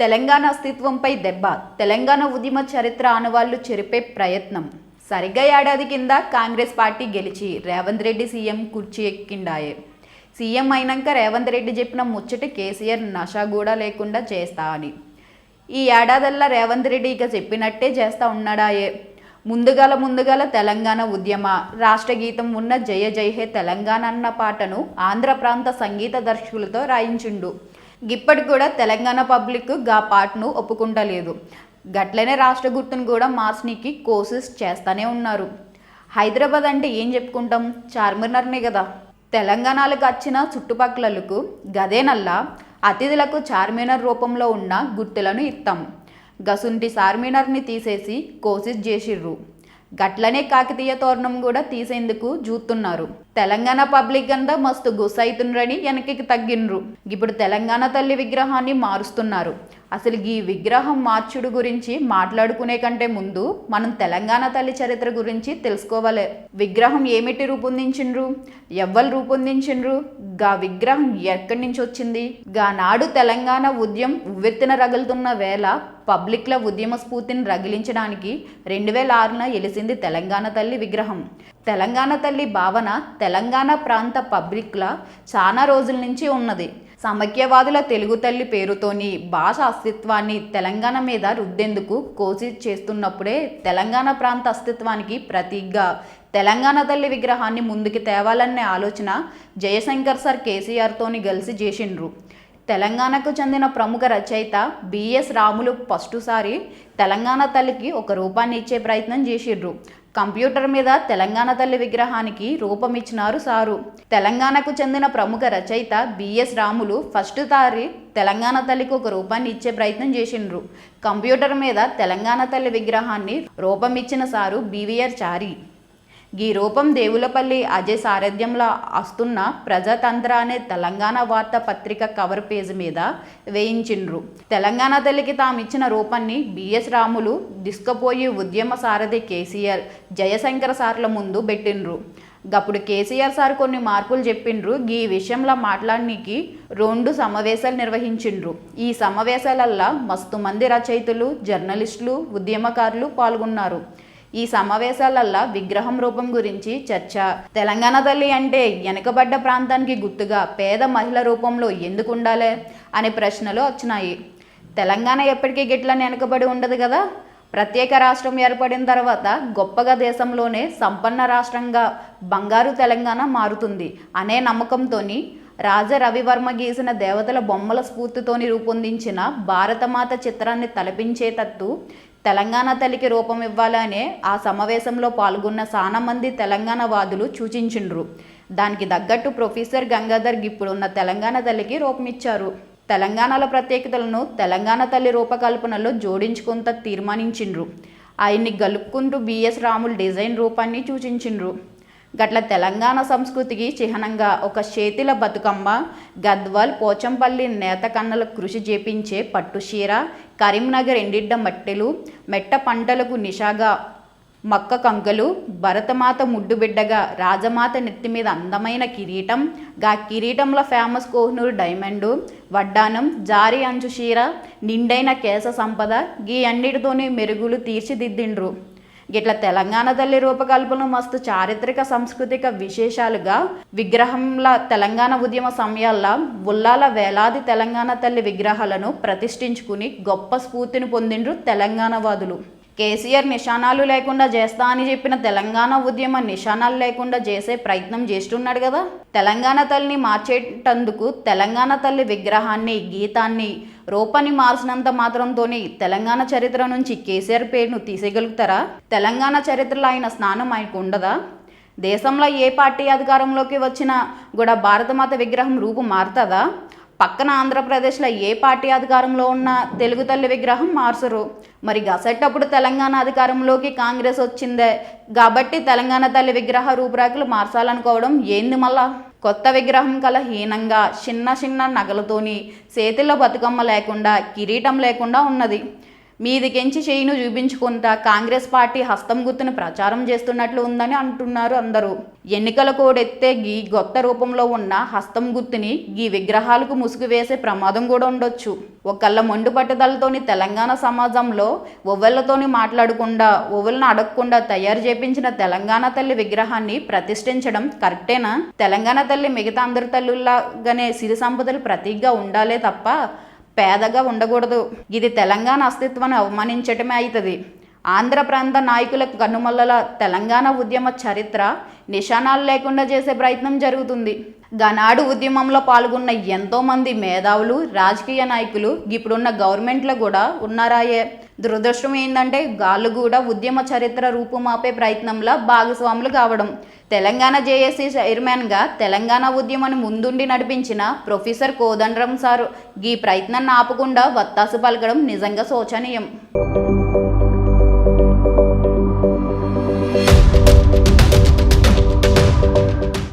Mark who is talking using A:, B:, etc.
A: తెలంగాణ అస్తిత్వంపై దెబ్బ తెలంగాణ ఉద్యమ చరిత్ర ఆనవాళ్ళు చెరిపే ప్రయత్నం. సరిగ్గా ఏడాది కింద కాంగ్రెస్ పార్టీ గెలిచి రేవంత్ రెడ్డి సీఎం కుర్చీ ఎక్కిండాయే. సీఎం అయినాక రేవంత్ రెడ్డి చెప్పిన ముచ్చట కేసీఆర్ నషా కూడా లేకుండా చేస్తా అని. ఈ ఏడాదల్లా రేవంత్ రెడ్డి ఇక చెప్పినట్టే చేస్తా ఉన్నాడాయే. ముందుగాల ముందుగాల తెలంగాణ ఉద్యమ రాష్ట్ర గీతం ఉన్న జయ జయ హే తెలంగాణ అన్న పాటను ఆంధ్ర ప్రాంత సంగీత దర్శకులతో రాయించిండు. ఇప్పటికి కూడా తెలంగాణ పబ్లిక్గా పాటను ఒప్పుకుంటలేదు. గట్లనే రాష్ట్ర గుర్తును కూడా మార్చనీకి కోర్సెస్ చేస్తూనే ఉన్నారు. హైదరాబాద్ అంటే ఏం చెప్పుకుంటాం? చార్మినార్నే కదా. తెలంగాణలకు వచ్చిన చుట్టుపక్కలకు గదేనల్లా అతిథులకు చార్మినార్ రూపంలో ఉన్న గుర్తులను ఇస్తాం గసుంటి చార్మినార్ని తీసేసి కోసిస్ చేసిర్రు. గట్లనే కాకతీయ తోరణం కూడా తీసేందుకు చూస్తున్నారు తెలంగాణ పబ్లిక్ అంతా మస్తు గుసైతుండ్రని వెనక్కి తగ్గినరు ఇప్పుడు తెలంగాణ తల్లి విగ్రహాన్ని మారుస్తున్నారు. అసలు ఈ విగ్రహం మార్చుడు గురించి మాట్లాడుకునే కంటే ముందు మనం తెలంగాణ తల్లి చరిత్ర గురించి తెలుసుకోవాలి. విగ్రహం ఏమిటి రూపొందించిండ్రు? ఎవ్వరు రూపొందించిండ్రు? గా విగ్రహం ఎక్కడి నుంచి వచ్చింది? గా నాడు తెలంగాణ ఉద్యమం ఉవ్వెత్తిన రగులుతున్న వేళ పబ్లిక్ల ఉద్యమ స్ఫూర్తిని రగిలించడానికి రెండు వేల ఆరున ఎలిసింది తెలంగాణ తల్లి విగ్రహం. తెలంగాణ తల్లి భావన తెలంగాణ ప్రాంత పబ్లిక్ల చాలా రోజుల నుంచి ఉన్నది. సమైక్యవాదుల తెలుగు తల్లి పేరుతోని భాష అస్తిత్వాన్ని తెలంగాణ మీద రుద్దేందుకు కోసి చేస్తున్నప్పుడే తెలంగాణ ప్రాంత అస్తిత్వానికి ప్రతీకగా తెలంగాణ తల్లి విగ్రహాన్ని ముందుకు తేవాలనే ఆలోచన జయశంకర్ సార్ కేసీఆర్తోని కలిసి చేసిండ్రు. తెలంగాణకు చెందిన ప్రముఖ రచయిత బిఎస్ రాములు ఫస్టుసారి తెలంగాణ తల్లికి ఒక రూపాన్ని ఇచ్చే ప్రయత్నం చేసిర్రు. కంప్యూటర్ మీద తెలంగాణ తల్లి విగ్రహానికి రూపం ఇచ్చినారు సారు. తెలంగాణకు చెందిన ప్రముఖ రచయిత బిఎస్ రాములు ఫస్ట్ సారి తెలంగాణ తల్లికి ఒక రూపాన్ని ఇచ్చే ప్రయత్నం చేసిండ్రు కంప్యూటర్ మీద తెలంగాణ తల్లి విగ్రహాన్ని రూపం ఇచ్చిన సారు బీవీఆర్ చారి. ఈ రూపం దేవులపల్లి అజయ్ సారథ్యంలో వస్తున్న ప్రజాతంత్ర అనే తెలంగాణ వార్తా పత్రిక కవర్ పేజ్ మీద వేయించిండ్రు. తెలంగాణ తల్లికి తాము ఇచ్చిన రూపాన్ని బిఎస్ రాములు దిస్కపోయి ఉద్యమ సారథి కేసీఆర్ జయశంకర సార్ల ముందు పెట్టిండ్రు. గప్పుడు కేసీఆర్ సార్ కొన్ని మార్పులు చెప్పిండ్రు. ఈ విషయంలో మాట్లాడనీకి రెండు సమావేశాలు నిర్వహించిండ్రు. ఈ సమావేశాలల్లా మస్తు మంది రచయితలు జర్నలిస్టులు ఉద్యమకారులు పాల్గొన్నారు. ఈ సమావేశాలల్లా విగ్రహం రూపం గురించి చర్చ. తెలంగాణ తల్లి అంటే వెనకబడ్డ ప్రాంతానికి గుర్తుగా పేద మహిళ రూపంలో ఎందుకు ఉండాలి అనే ప్రశ్నలు వచ్చినాయి. తెలంగాణ ఎప్పటికీ గిట్లని వెనకబడి ఉండదు కదా? ప్రత్యేక రాష్ట్రం ఏర్పడిన తర్వాత గొప్పగా దేశంలోనే సంపన్న రాష్ట్రంగా బంగారు తెలంగాణ మారుతుంది అనే నమ్మకంతోని రాజా రవివర్మ గీసిన దేవతల బొమ్మల స్ఫూర్తితోని రూపొందించిన భారతమాత చిత్రాన్ని తలపించేటట్టు తెలంగాణ తల్లికి రూపం ఇవ్వాలనే ఆ సమావేశంలో పాల్గొన్న చాలా మంది తెలంగాణ వాదులు సూచించిండ్రు. దానికి తగ్గట్టు ప్రొఫెసర్ గంగాధర్ ఇప్పుడున్న తెలంగాణ తల్లికి రూపం ఇచ్చారు ప్రత్యేకతలను తెలంగాణ తల్లి రూపకల్పనలో జోడించుకుంత తీర్మానించిండ్రు. ఆయన్ని గలుపుకుంటూ బిఎస్ రాములు డిజైన్ రూపాన్ని సూచించిండ్రు. గట్ల తెలంగాణ సంస్కృతికి చిహ్నంగా ఒక చేతిల బతుకమ్మ గద్వాల్ పోచంపల్లి నేత కన్నల కృషి చేపించే పట్టుశీర కరీంనగర్ ఎండిడ్డ మట్టెలు మెట్ట పంటలకు నిషాగా మక్క కంకలు భరతమాత ముడ్డుబిడ్డగా రాజమాత నెత్తి మీద అందమైన కిరీటం గా కిరీటంలో ఫేమస్ కోహ్నూరు డైమండు వడ్డానం జారి అంచు షీర నిండైన కేశ సంపద గీ అన్నిటితోనే మెరుగులు తీర్చిదిద్దిండ్రు. గిట్ల తెలంగాణ తల్లి రూపకల్పన మస్తు చారిత్రక సాంస్కృతిక విశేషాలుగా విగ్రహంల తెలంగాణ ఉద్యమ సమయాల్లో ఉల్లాల వేలాది తెలంగాణ తల్లి విగ్రహాలను ప్రతిష్ఠించుకుని గొప్ప స్ఫూర్తిని పొందిండ్రు తెలంగాణ వాదులు కేసీఆర్ నిశానాలు లేకుండా చేస్తా అని చెప్పిన తెలంగాణ ఉద్యమ నిశానాలు లేకుండా చేసే ప్రయత్నం చేస్తున్నాడు కదా. తెలంగాణ తల్లిని మార్చేటందుకు తెలంగాణ తల్లి విగ్రహాన్ని గీతాన్ని రూపాన్ని మార్చినంత మాత్రంతోనే తెలంగాణ చరిత్ర నుంచి కేసీఆర్ పేరును తీసేయగలుగుతారా? తెలంగాణ చరిత్రలో ఆయన స్నానం ఆయనకు ఉండదా? దేశంలో ఏ పార్టీ అధికారంలోకి వచ్చినా కూడా భారతమాత విగ్రహం రూపు మారుతుందా? పక్కన ఆంధ్రప్రదేశ్లో ఏ పార్టీ అధికారంలో ఉన్న తెలుగు తల్లి విగ్రహం మార్చరు. మరి గసెట్టప్పుడు తెలంగాణ అధికారంలోకి కాంగ్రెస్ వచ్చిందే. కాబట్టి తెలంగాణ తల్లి విగ్రహ రూపురేఖలు మార్చాలనుకోవడం ఏంది మళ్ళా? కొత్త విగ్రహం కల హీనంగా చిన్న చిన్న నగలతోని చేతిలో బతుకమ్మ లేకుండా కిరీటం లేకుండా ఉన్నది. మీదికెంచి చేయిను చూపించుకుంటా కాంగ్రెస్ పార్టీ హస్తం గుర్తును ప్రచారం చేస్తున్నట్లు ఉందని అంటున్నారు అందరూ. ఎన్నికల కోడెత్తే గీ గొత్త రూపంలో ఉన్న హస్తం గుర్తుని గీ విగ్రహాలకు ముసుగు వేసే ప్రమాదం కూడా ఉండొచ్చు. ఒకళ్ళ మొండు పట్టుదలతోని తెలంగాణ సమాజంలో ఒవ్వెళ్ళతోని మాట్లాడకుండా ఒవ్వెలను అడగకుండా తయారు చేపించిన తెలంగాణ తల్లి విగ్రహాన్ని ప్రతిష్ఠించడం కరెక్టేనా? తెలంగాణ తల్లి మిగతా అందరి తల్లుల్లాగానే సిరి సంపదలు ప్రతీకగా ఉండాలే తప్ప పేదగా ఉండకూడదు. ఇది తెలంగాణ అస్తిత్వాన్ని అవమానించటమే అవుతుంది ఆంధ్ర ప్రాంత నాయకుల కన్నుమల్లల తెలంగాణ ఉద్యమ చరిత్ర నిశానాలు లేకుండా చేసే ప్రయత్నం జరుగుతుంది. గనాడు ఉద్యమంలో పాల్గొన్న ఎంతోమంది మేధావులు రాజకీయ నాయకులు ఇప్పుడున్న గవర్నమెంట్లో కూడా ఉన్నారాయే. దురదృష్టం ఏంటంటే గాళ్ళు కూడా ఉద్యమ చరిత్ర రూపుమాపే ప్రయత్నంలో భాగస్వాములు కావడం. తెలంగాణ జేఏసీ చైర్మన్గా తెలంగాణ ఉద్యమాన్ని ముందుండి నడిపించిన ప్రొఫెసర్ కోదండరాం సారు ఈ ప్రయత్నాన్ని ఆపకుండా వత్తాసు పలకడం నిజంగా శోచనీయం.